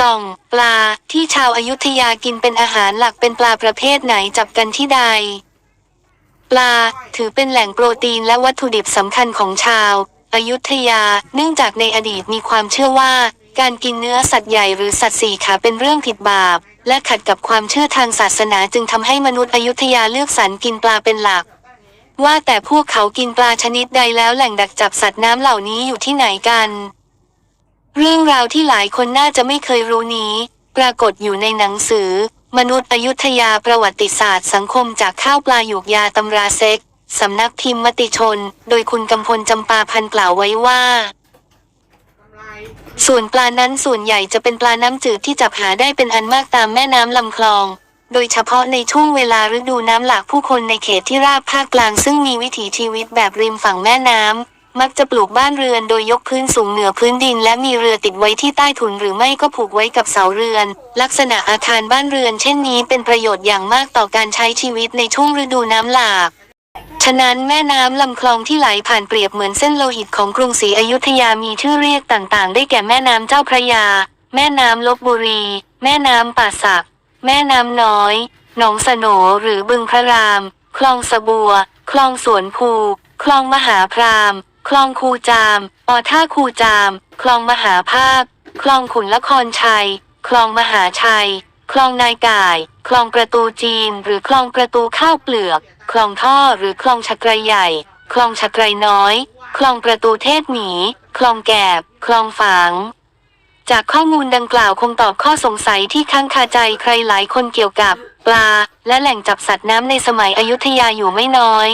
สอง ปลาที่ชาวอายุทยากินเป็นอาหารหลักเป็นปลาประเภทไหนจับกันที่ใด ปลาถือเป็นแหล่งโปรตีนและวัตถุดิบสำคัญของชาวอายุทยา เนื่องจากในอดีตมีความเชื่อว่า การกินเนื้อสัตว์ใหญ่หรือสัตว์สี่ขาเป็นเรื่องผิดบาป และขัดกับความเชื่อทางศาสนาจึงทำให้มนุษย์อยุธยาเลือกสรรกินปลาเป็นหลัก ว่าแต่พวกเขากินปลาชนิดใดแล้วแหล่งดักจับสัตว์น้ำเหล่านี้อยู่ที่ไหนกัน เรื่องราวที่หลายคนน่าจะไม่เคยรู้นี้ ปรากฏอยู่ในหนังสือ มนุษย์อยุธยาประวัติศาสตร์สังคมจากข้าวปลาหยกยาตำราเซ็กสำนักพิมพ์มติชน โดยคุณกำพลจำปาพันกล่าวไว้ว่า ส่วนปลานั้นส่วนใหญ่จะเป็นปลาน้ำจืดที่จับหาได้เป็นอันมากตามแม่น้ำลำคลอง โดยเฉพาะในช่วงเวลาฤดูน้ำหลากผู้คนในเขตที่ราบภาคกลางซึ่งมีวิถีชีวิตแบบริมฝั่งแม่น้ำ มักจะปลูกบ้านเรือนโดยยกพื้นสูงเหนือพื้นดิน และมีเรือติดไว้ที่ใต้ถุนหรือไม่ก็ผูกไว้กับเสาเรือน ลักษณะอาคารบ้านเรือนเช่นนี้เป็นประโยชน์อย่างมากต่อการใช้ชีวิตในช่วงฤดูน้ำหลากฉะนั้นแม่น้ำลำคลองที่ไหลผ่านเปรียบเหมือนเส้นโลหิตของกรุงศรีอยุธยามีชื่อเรียกต่างๆ ได้แก่แม่น้ำเจ้าพระยา แม่น้ำลบบุรี แม่น้ำป่าสัก แม่น้ำน้อย หนองสโนหรือบึงพระราม คลองสะบัว คลองสวนภู คลองมหาพราม คลองคูจาม ปอท่าคูจาม คลองมหาภาค คลองขุนละครชัย คลองมหาชัย คลองนายก่าย คลองประตูจีน หรือคลองประตูข้าวเปลือก คลองท่อหรือคลองชักไกรใหญ่ คลองชักไกรน้อย คลองประตูเทศหมี คลองแกบ คลองฝางจากข้อมูลดังกล่าวคงตอบข้อสงสัยที่ค้างคาใจใครหลายคนเกี่ยวกับ ปลา และแหล่งจับสัตว์น้ำในสมัยอยุธยาอยู่ไม่น้อย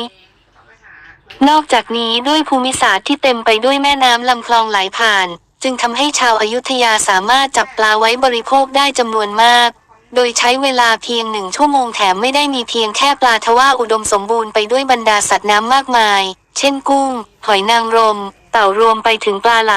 นอกจากนี้ด้วยภูมิศาสตร์ที่เต็มไปด้วยแม่น้ำลำคลองไหลผ่าน จึงทำให้ชาวอายุทยาสามารถจับปลาไว้บริโภคได้จำนวนมาก โดยใช้เวลาเพียงหนึ่งชั่วโมงแถมไม่ได้มีเพียงแค่ปลาทว่าอุดมสมบูรณ์ไปด้วยบรรดาสัตว์น้ำมากมาย เช่นกุ้ง หอยนางรม เต่ารวมไปถึงปลาไหล